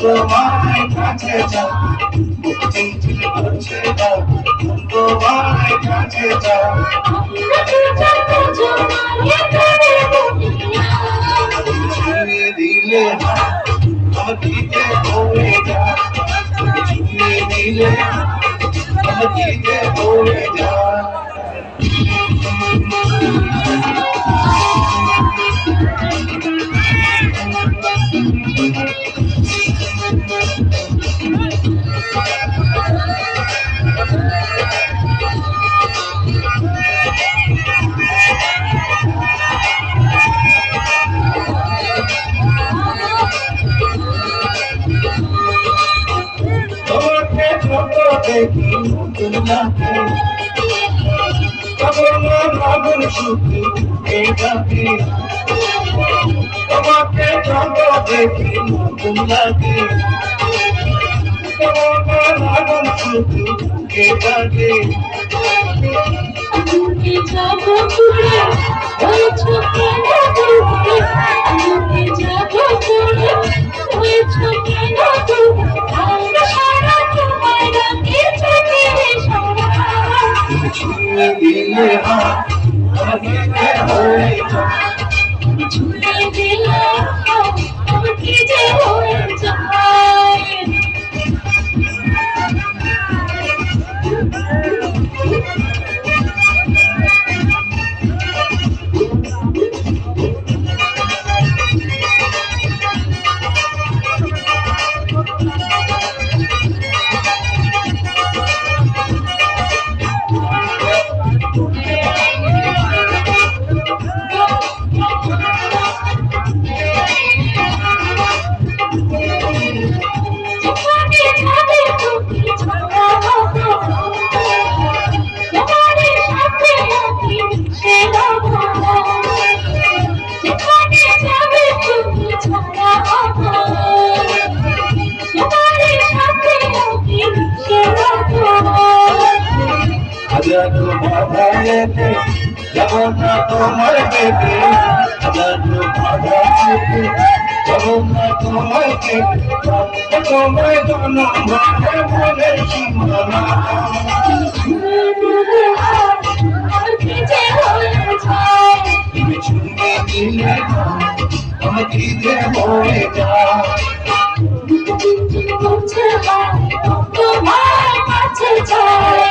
তোমায় কাছে যাও কাছে যাও। করে দুনিয়া ছুঁয়ে দিলে দিকে পড়ে যা। ছুঁয়ে দিলে দিকে পড়ে যা। তোমাকে দেখি লাগে তোমার ভাবন সুখী এই ডাকে তোমাকে ছোট দেখি লাগে তোমার ভাবন সুখী এই ডাকে আমি যাব পুরে ওই ছোটে আমাকে হয়ে ছুঁয়ে দিলে আমার কি যে হয়ে যায় তোমার পেটে তোমার পেটে তোমায় জনম ভাবে বলে সীমানা আমার কি যে হয়ে করছে তোমার কাছে যায়